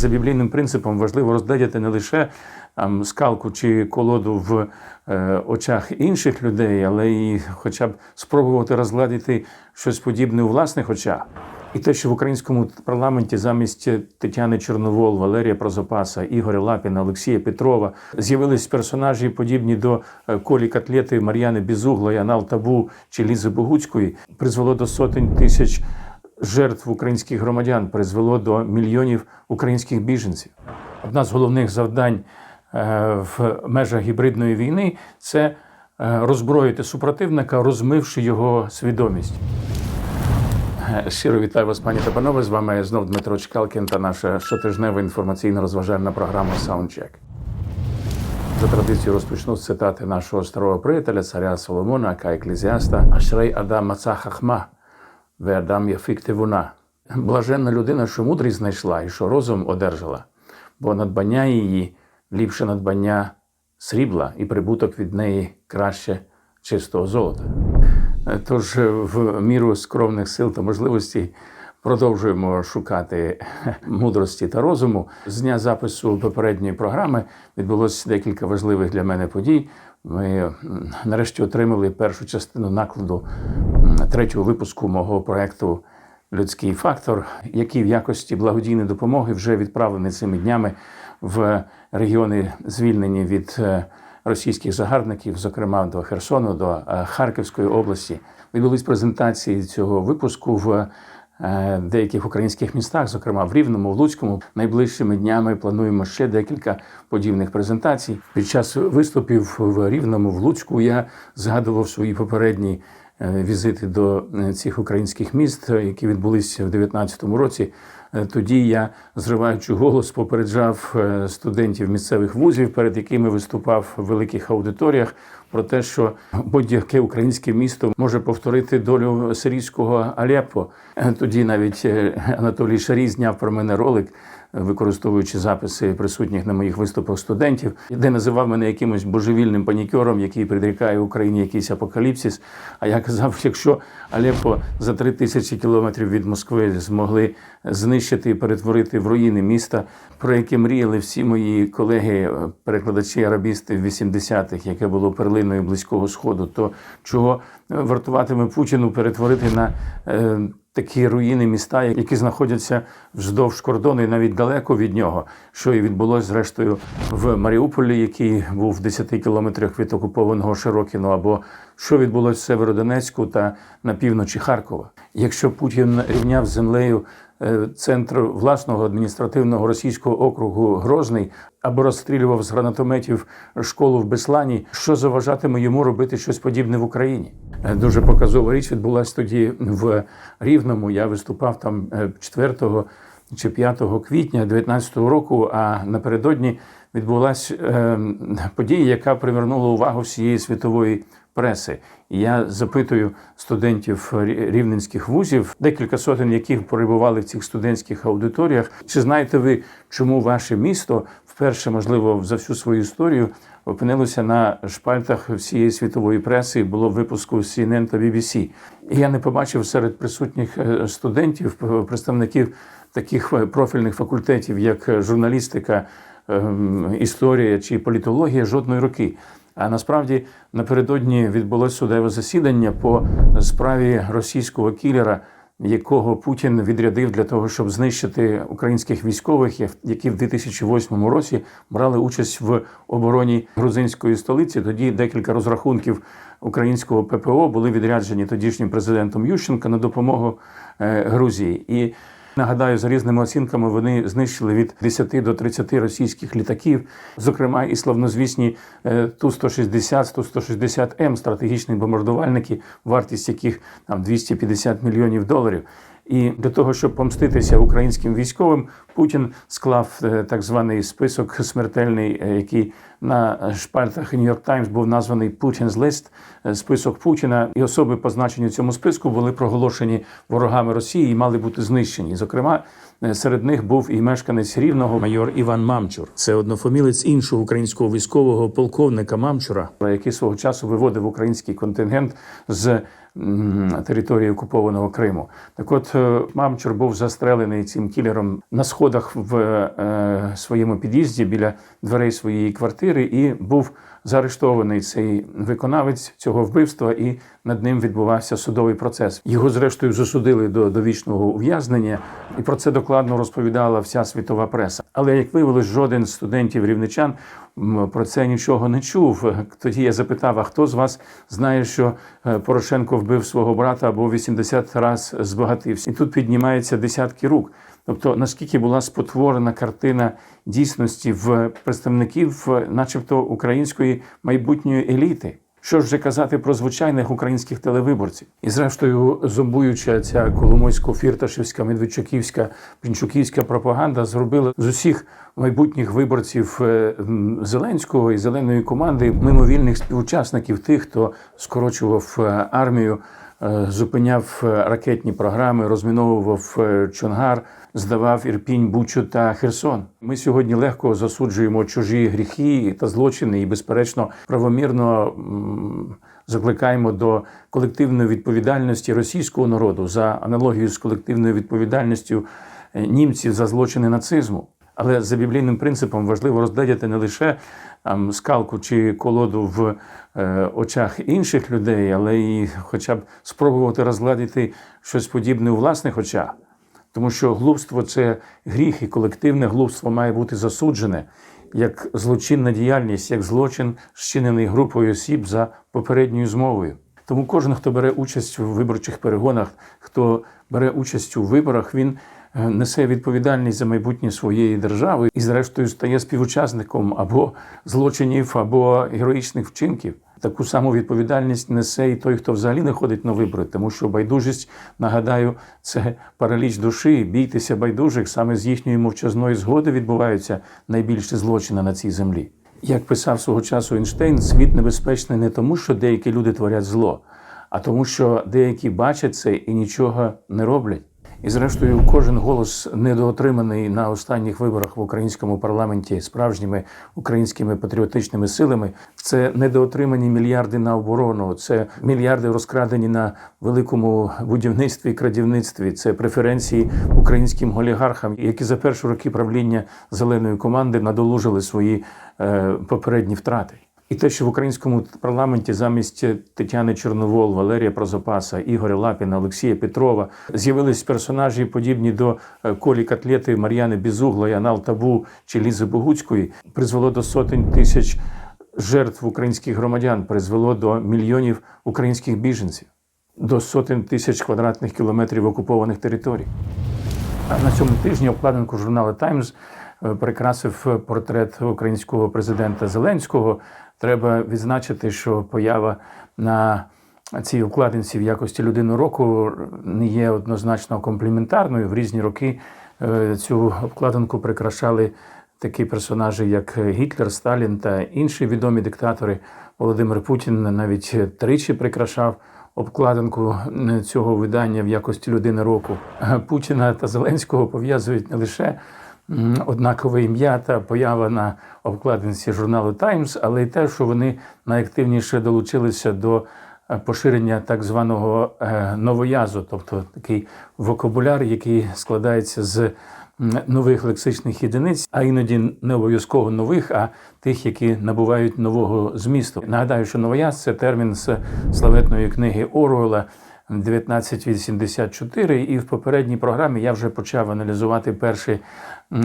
За біблійним принципом важливо розглядати не лише там, скалку чи колоду в е, очах інших людей, але і хоча б спробувати розгладити щось подібне у власних очах. І те, що в українському парламенті замість Тетяни Чорновол, Валерія Прозопаса, Ігоря Лапіна, Олексія Петрова з'явились персонажі, подібні до е, Колі Котлети, Мар'яни Бізуглої, Анал Табу чи Лізи Богуцької, призвело до сотень тисяч жертв українських громадян, призвело до мільйонів українських біженців. Одна з головних завдань е, в межах гібридної війни це е, роззброїти супротивника, розмивши його свідомість. Е, Щиро вітаю вас, пані та панове. З вами знов Дмитро Чкалкін та наша щотижнева інформаційно-розважальна програма Soundcheck. За традицією розпочну з цитати нашого старого приятеля, царя Соломона, ка еклезіаста Ашрей Адам Маца Хахма, ве Адам Яфік Блаженна людина, що мудрість знайшла і що розум одержала, бо надбання її ліпше надбання срібла, і прибуток від неї краще чистого золота. Е, Тож е, в міру скромних сил та можливостей продовжуємо шукати мудрості та розуму. З дня запису попередньої програми відбулося декілька важливих для мене подій. Ми нарешті отримали першу частину накладу третього випуску мого проекту Людський фактор, який в якості благодійної допомоги вже відправлений цими днями в регіони, звільнені від е, російських загарбників, зокрема до Херсону, до е, Харківської області. Відбулись презентації цього випуску в деяких українських містах, зокрема в Рівному, в Луцькому. Найближчими днями плануємо ще декілька подібних презентацій. Під час виступів в Рівному, в Луцьку я згадував свої попередні е, візити до е, цих українських міст, е, які відбулися в 2019 році. Е, Тоді я, зриваючи голос, попереджав е, студентів місцевих вузів, перед якими виступав в великих аудиторіях, про те, що будь-яке українське місто може повторити долю сирійського Алеппо. Е, Тоді навіть Анатолій Шарій зняв про мене ролик, використовуючи записи присутніх на моїх виступах студентів, де називав мене якимось божевільним панікером, який предрікає Україні якийсь апокаліпсис. А я казав, якщо Алеппо за три тисячі кілометрів від Москви змогли знищити і перетворити в руїни міста, про яке мріяли всі мої колеги, е, перекладачі арабісти в 80-х, яке було перлиною близького сходу, то чого е, вартуватиме Путіну перетворити на е, такі руїни міста, які знаходяться вздовж кордону і навіть далеко від нього, що і відбулося зрештою в Маріуполі, який був в 10 кілометрах від окупованого Широкіно, або що відбулося в Северодонецьку та на півночі Харкова. Якщо Путін рівняв землею е, центр власного адміністративного російського округу Грозний або розстрілював з гранатометів школу в Беслані, що заважатиме йому робити щось подібне в Україні? Е, Дуже показова річ відбулася тоді в Рівному. Я виступав там е, 4 чи 5 квітня 2019 року. А напередодні відбулася е, подія, яка привернула увагу всієї світової преси. І я запитую студентів рівненських вузів, декілька сотень яких перебували в цих студентських аудиторіях. Чи знаєте ви, чому ваше місто вперше, можливо, за всю свою історію опинилося на шпальтах всієї світової преси і було випуску CNN та BBC? І я не побачив серед присутніх е, студентів, представників таких е, профільних факультетів, як журналістика, ем, історія чи політологія, жодної роки. А насправді напередодні відбулося судове засідання по справі російського кілера, якого Путін відрядив для того, щоб знищити українських військових, які в 2008 році брали участь в обороні грузинської столиці. Тоді декілька розрахунків українського ППО були відряджені тодішнім президентом Ющенка на допомогу е, Грузії. І Нагадаю, за різними оцінками вони знищили від 10 до 30 російських літаків, зокрема і славнозвісні е, Ту-160, Ту-160М, стратегічні бомбардувальники, вартість яких там 250 мільйонів доларів. І для того, щоб помститися українським військовим, Путін склав е, так званий список смертельний, е, який на шпальтах Нью-Йорк Таймс був названий Путін's List, е, список Путіна. І особи, позначені в цьому списку, були проголошені ворогами Росії і мали бути знищені. Зокрема, серед них був і мешканець рівного майор Іван Мамчур. Це однофамілець іншого українського військового полковника Мамчура, який свого часу виводив український контингент з території окупованого Криму. Так от е, Мамчур був застрелений цим кілером на сходах в е, своєму під'їзді біля дверей своєї квартири і був заарештований цей виконавець цього вбивства, і над ним відбувався судовий процес. Його зрештою засудили до довічного ув'язнення, і про це докладно розповідала вся світова преса. Але як виявилось, жоден з студентів рівничан про це нічого не чув. Тоді я запитав: а хто з вас знає, що е, Порошенко вбив свого брата або 80 раз збагатився? І тут піднімається десятки рук. Тобто, наскільки була спотворена картина дійсності в представників, е, начебто, української майбутньої еліти. Що ж вже казати про звичайних українських телевиборців? І зрештою, зомбуюча ця коломойсько-фірташівська, медведчуківська, пінчуківська пропаганда зробила з усіх майбутніх виборців е, Зеленського і зеленої команди мимовільних співучасників тих, хто скорочував е, армію, зупиняв е, ракетні програми, розміновував е, Чонгар, здавав Ірпінь, Бучу та Херсон. Ми сьогодні легко засуджуємо чужі гріхи та злочини, і безперечно правомірно закликаємо до колективної відповідальності російського народу за аналогію з колективною відповідальністю е, німців за злочини нацизму. Але за біблійним принципом важливо розглядати не лише там, скалку чи колоду в е, очах інших людей, але і хоча б спробувати розгладити щось подібне у власних очах. Тому що глупство це гріх, і колективне глупство має бути засуджене як злочинна діяльність, як злочин, зчинений групою осіб за попередньою змовою. Тому кожен, хто бере участь у виборчих перегонах, хто бере участь у виборах, він несе відповідальність за майбутнє своєї держави і, зрештою, стає співучасником або злочинів, або героїчних вчинків. Таку саму відповідальність несе і той, хто взагалі не ходить на вибори, тому що байдужість, нагадаю, це параліч душі. Бійтеся байдужих, саме з їхньої мовчазної згоди відбуваються найбільші злочини на цій землі. Як писав свого часу Ейнштейн, світ небезпечний не тому, що деякі люди творять зло, а тому, що деякі бачать це і нічого не роблять. І зрештою, кожен голос недоотриманий на останніх виборах в українському парламенті справжніми українськими патріотичними силами. Це недоотримані мільярди на оборону, це мільярди розкрадені на великому будівництві і крадівництві. Це преференції українським олігархам, які за перші роки правління зеленої команди надолужили свої е, попередні втрати. І те, що в українському парламенті замість Тетяни Чорновол, Валерія Прозопаса, Ігоря Лапіна, Олексія Петрова з'явились персонажі, подібні до е, Колі Котлети, Мар'яни Бізуглої, Анал Табу чи Лізи Богуцької, призвело до сотень тисяч жертв українських громадян, призвело до мільйонів українських біженців, до сотень тисяч квадратних кілометрів окупованих територій. А на цьому тижні обкладинку журналу Таймс прикрасив портрет українського президента Зеленського. Треба відзначити, що поява на цій обкладинці в якості людини року не є однозначно компліментарною. В різні роки е, цю обкладинку прикрашали такі персонажі, як Гітлер, Сталін та інші відомі диктатори. Володимир Путін навіть тричі прикрашав обкладинку е, цього видання в якості людини року. Е, Путіна та Зеленського пов'язують не лише однакове ім'я та поява на обкладинці журналу Таймс, але й те, що вони найактивніше долучилися до е, поширення так званого е, новоязу, тобто такий вокабуляр, який складається з нових лексичних єдиниць, а іноді не обов'язково нових, а тих, які набувають нового змісту. Нагадаю, що новояз це термін з славетної книги Оруела 1984, і в попередній програмі я вже почав аналізувати перші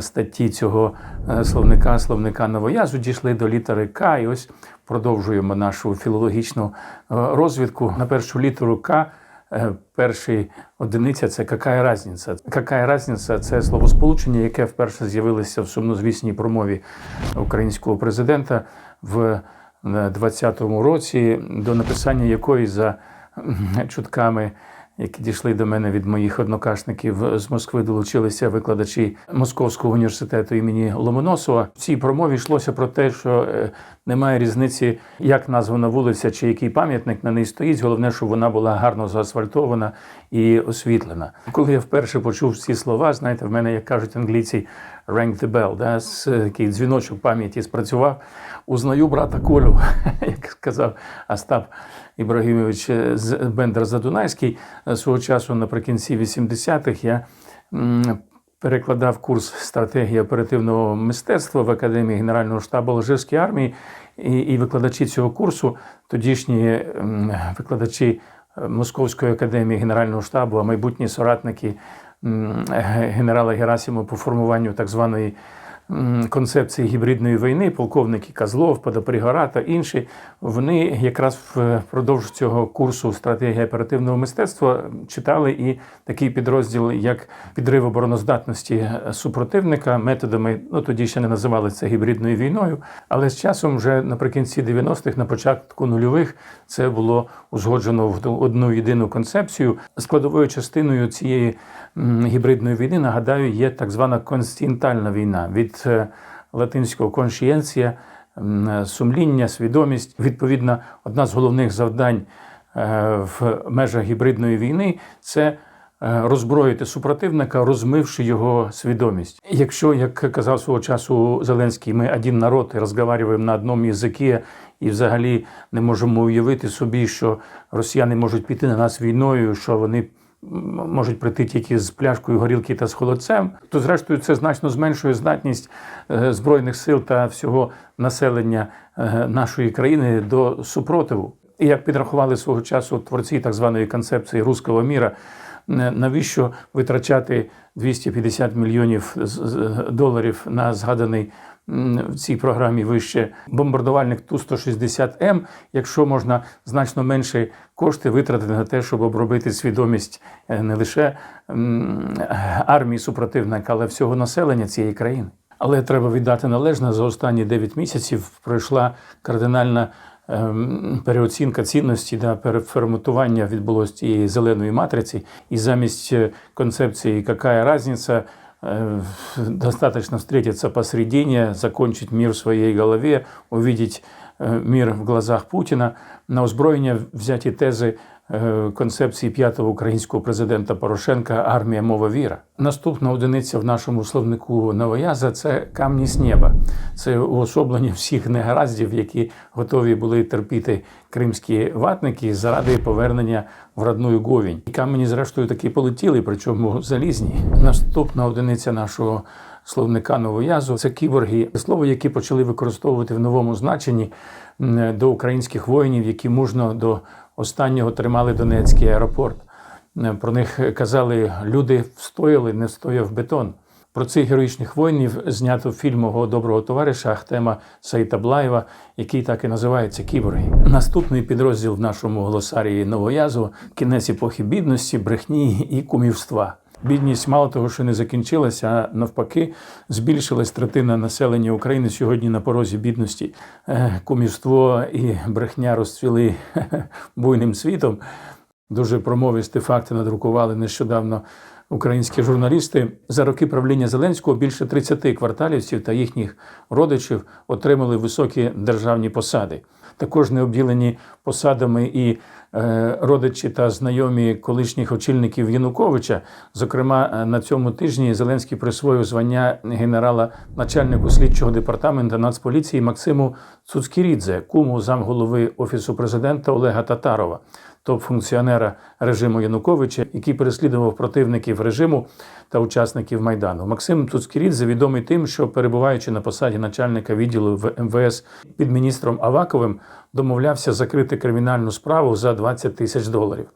статті цього е, словника, словника новоязу, дійшли до літери К, і ось продовжуємо нашу філологічну е, розвідку. На першу літеру К е, перший одиниця це какая разниця. Какая разниця це словосполучення, яке вперше з'явилося в сумнозвісній промові українського президента в 20-му році, до написання якої за чутками. Які дійшли до мене від моїх однокашників з Москви, долучилися викладачі Московського університету імені Ломоносова. В цій промові йшлося про те, що е, немає різниці, як названа вулиця чи який пам'ятник на ній стоїть. Головне, щоб вона була гарно заасфальтована і освітлена. Коли я вперше почув ці слова, знаєте, в мене, як кажуть англійці, Ring the Bell, да, такий дзвіночок пам'яті спрацював. Узнаю брата Колю, як сказав Остап Ібрагімович з Бендер Задунайський. Е, Свого часу наприкінці 80-х я перекладав курс стратегії оперативного мистецтва в Академії Генерального штабу Алжирської армії. І, і викладачі цього курсу, тодішні викладачі е, Московської академії Генерального штабу, а майбутні соратники генерала Герасимова по формуванню так званої концепції гібридної війни, полковники Козлов, Подопригора та інші, вони якраз впродовж цього курсу стратегія оперативного мистецтва читали і такий підрозділ, як підрив обороноздатності супротивника методами, ну тоді ще не називали це гібридною війною, але з часом, вже наприкінці 90-х, на початку нульових, це було узгоджено в одну єдину концепцію. Складовою частиною цієї гібридної війни, нагадаю, є так звана констинентальна війна від е, латинського коншієнція, сумління, свідомість. Відповідно, одна з головних завдань е, в межах гібридної війни це е, роззброїти супротивника, розмивши його свідомість. Якщо, як казав свого часу Зеленський, ми один народ і розмовляємо на одному язикі, і взагалі не можемо уявити собі, що росіяни можуть піти на нас війною, що вони можуть прийти тільки з пляшкою горілки та з холодцем, то зрештою це значно зменшує здатність е, збройних сил та всього населення е, нашої країни до супротиву. І як підрахували свого часу творці так званої концепції руського міра, навіщо витрачати 250 мільйонів доларів на згаданий в цій програмі вище. Бомбардувальник Ту-160М, якщо можна значно менше кошти витратити на те, щоб обробити свідомість е, не лише армії супротивника, але всього населення цієї країни. Але треба віддати належне. За останні 9 місяців пройшла кардинальна ем, переоцінка цінності да, переформатування відбулося цієї зеленої матриці, і замість е, концепції «какая разница», э, достаточно встретиться посредине, закончить мир в своей голове, увидеть э, мир в глазах Путіна, на озброєння взяті тези концепції п'ятого українського президента Порошенка армія мова віра. Наступна одиниця в нашому словнику Новояза це камні з неба. Це уособлення всіх негараздів, які готові були терпіти кримські ватники заради повернення в родную говінь. І камені, зрештою, таки полетіли, причому залізні. Наступна одиниця нашого словника новоязу це кіборги, слово, яке почали використовувати в новому значенні до українських воїнів, які мужно до останнього тримали Донецький аеропорт. Е, Про них казали, люди встояли, не встояв бетон. Про цих героїчних воїнів знято фільм мого доброго товариша Ахтема Саїтаблаєва, який так і називається Кіборги. Наступний підрозділ в нашому глосарії Новоязу кінець епохи бідності, брехні і кумівства. Бідність мало того, що не закінчилася, а навпаки, збільшилась третина населення України сьогодні на порозі бідності. Е, Кумівство і брехня розцвіли буйним світом. Дуже промовисті факти надрукували нещодавно українські журналісти. За роки правління Зеленського більше 30 кварталівців та їхніх родичів отримали високі державні посади. Також не обділені посадами і е, родичі та знайомі колишніх очільників Януковича. Зокрема, е, на цьому тижні Зеленський присвоїв звання генерала начальнику слідчого департаменту Нацполіції Максиму Цуцкірідзе, куму замголови Офісу президента Олега Татарова топ-функціонера режиму Януковича, який переслідував противників режиму та учасників Майдану. Максим Туцкірідзе відомий тим, що перебуваючи на посаді начальника відділу в МВС під міністром Аваковим, домовлявся закрити кримінальну справу за 20 тисяч доларів.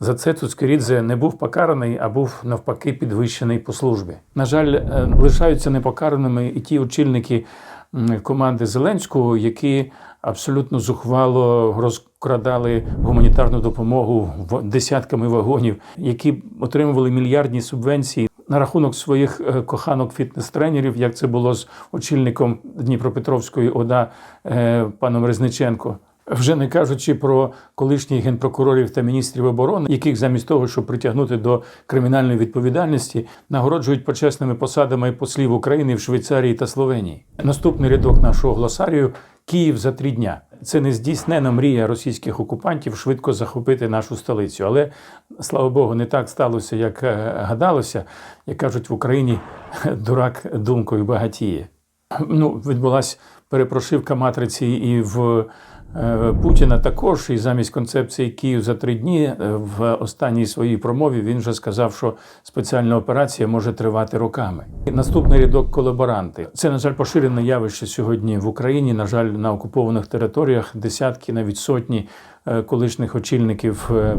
За це Цуцкерідзе не був покараний, а був навпаки підвищений по службі. На жаль, е, лишаються непокараними і ті очільники команди Зеленського, які абсолютно зухвало розкрадали гуманітарну допомогу в десятками вагонів, які отримували мільярдні субвенції. На рахунок своїх е, коханок фітнес-тренерів, як це було з очільником Дніпропетровської ОДА е, паном Резниченко. Вже не кажучи про колишніх генпрокурорів та міністрів оборони, яких замість того, щоб притягнути до кримінальної відповідальності, нагороджують почесними посадами послів України в Швейцарії та Словенії. Наступний рядок нашого глосарію Київ за три дня. Це нездійснена мрія російських окупантів швидко захопити нашу столицю. Але слава Богу, не так сталося, як е, гадалося. Як кажуть в Україні, дурак думкою багатіє. Ну, відбулася перепрошивка матриці і в Путіна також. І замість концепції Київ за три дні е, в останній своїй промові він вже сказав, що спеціальна операція може тривати роками. Наступний рядок колаборанти. Це, на жаль, поширене явище сьогодні в Україні. На жаль, на окупованих територіях десятки, навіть сотні е, колишніх очільників е,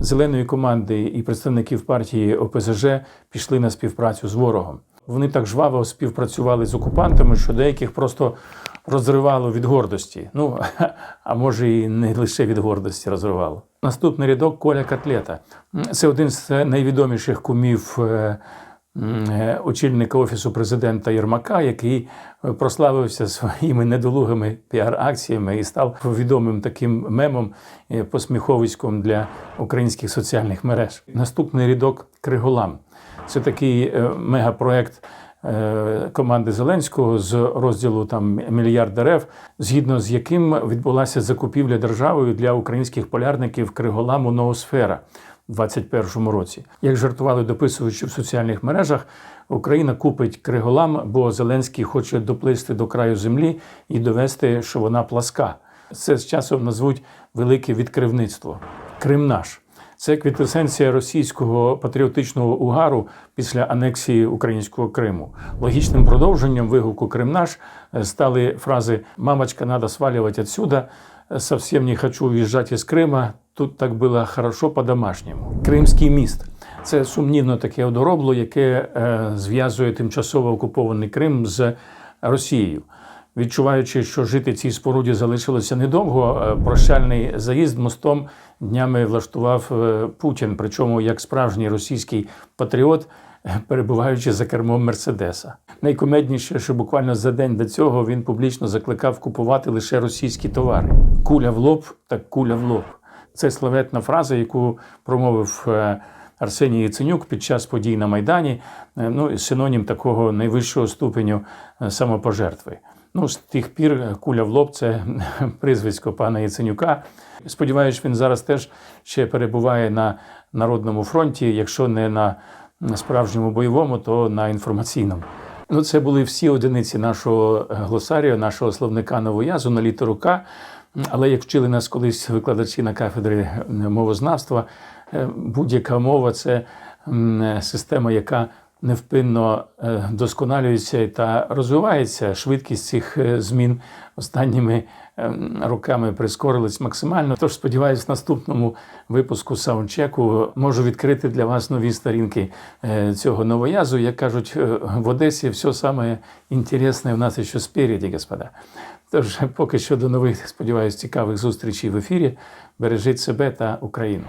зеленої команди і представників партії ОПЗЖ пішли на співпрацю з ворогом. Вони так жваво співпрацювали з окупантами, що деяких просто розривало від гордості. Ну а може і не лише від гордості розривало. Наступний рядок Коля Котлета. Це один з найвідоміших кумів. е, Очільника офісу президента Єрмака, який прославився своїми недолугими піар-акціями і став відомим таким мемом, е, посміховиськом для українських соціальних мереж. Наступний рядок Криголам. Це такий е, мегапроект команди Зеленського з розділу там мільярд дерев, згідно з яким відбулася закупівля державою для українських полярників криголаму Ноосфера у 2021 році. Як жартували дописувачі в соціальних мережах, Україна купить криголам, бо Зеленський хоче доплисти до краю землі і довести, що вона пласка. Це з часом назвуть велике відкривництво. Крим наш. Це квітесенція російського патріотичного угару після анексії українського Криму. Логічним продовженням вигуку Крим наш стали фрази «Мамочка, надо сваливать отсюда», «Совсем не хочу уїжджати з Крима», «Тут так було хорошо по-домашньому». Кримський міст. Це сумнівно таке одоробло, яке е, зв'язує тимчасово окупований Крим з Росією. Відчуваючи, що жити цій споруді залишилося недовго, е, прощальний заїзд мостом днями влаштував е, Путін, причому як справжній російський патріот, е, перебуваючи за кермом Мерседеса. Найкомедніше, що буквально за день до цього він публічно закликав купувати лише російські товари. Куля в лоб, так куля в лоб. Це славетна фраза, яку промовив Арсеній Яценюк під час подій на Майдані. Ну, синонім такого найвищого ступеню самопожертви. Ну, з тих пір е, куля в лоб це прізвисько пана Яценюка. Сподіваюсь, він зараз теж ще перебуває на Народному фронті, якщо не на справжньому бойовому, то на інформаційному. Ну, це були всі одиниці нашого е, глосарію, нашого словника новоязу на літеру К. Але як вчили нас колись викладачі на кафедрі е, мовознавства, будь-яка мова це система, яка невпинно е, досконалюється та розвивається. Швидкість цих е, змін останніми ем, роками прискорилась максимально. Тож сподіваюся, в наступному випуску саундчеку можу відкрити для вас нові сторінки е, цього новоязу. Як кажуть е, в Одесі, все саме інтересне в нас ще спереді, господа. Тож, поки що до нових, сподіваюся, цікавих зустрічей в ефірі. Бережіть себе та Україну.